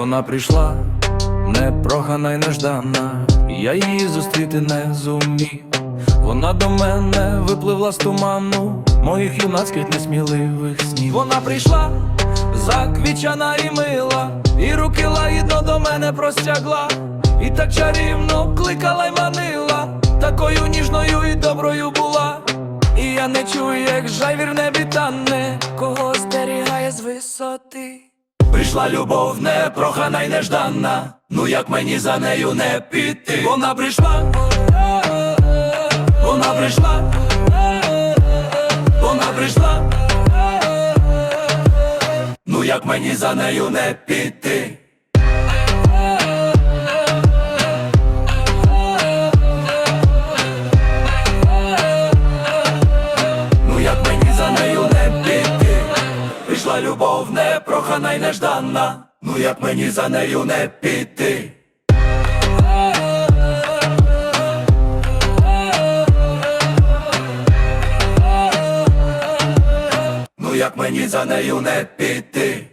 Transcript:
Вона прийшла непрохана й неждана, я її зустріти не зумів. Вона до мене випливла з туману моїх юнацьких несміливих снів. Вона прийшла заквічана і мила, і руки лагідно до мене простягла, і так чарівно кликала й манила, такою ніжною і доброю була. І я не чую, як жайвір небі тане, кого зберігає з висоти. Прийшла любов непрохана й неждана, ну як мені за нею не піти. Вона прийшла, вона прийшла, вона прийшла. Ну як мені за нею не піти. Любов непрохана й неждана, ну як мені за нею не піти. Ну як мені за нею не піти.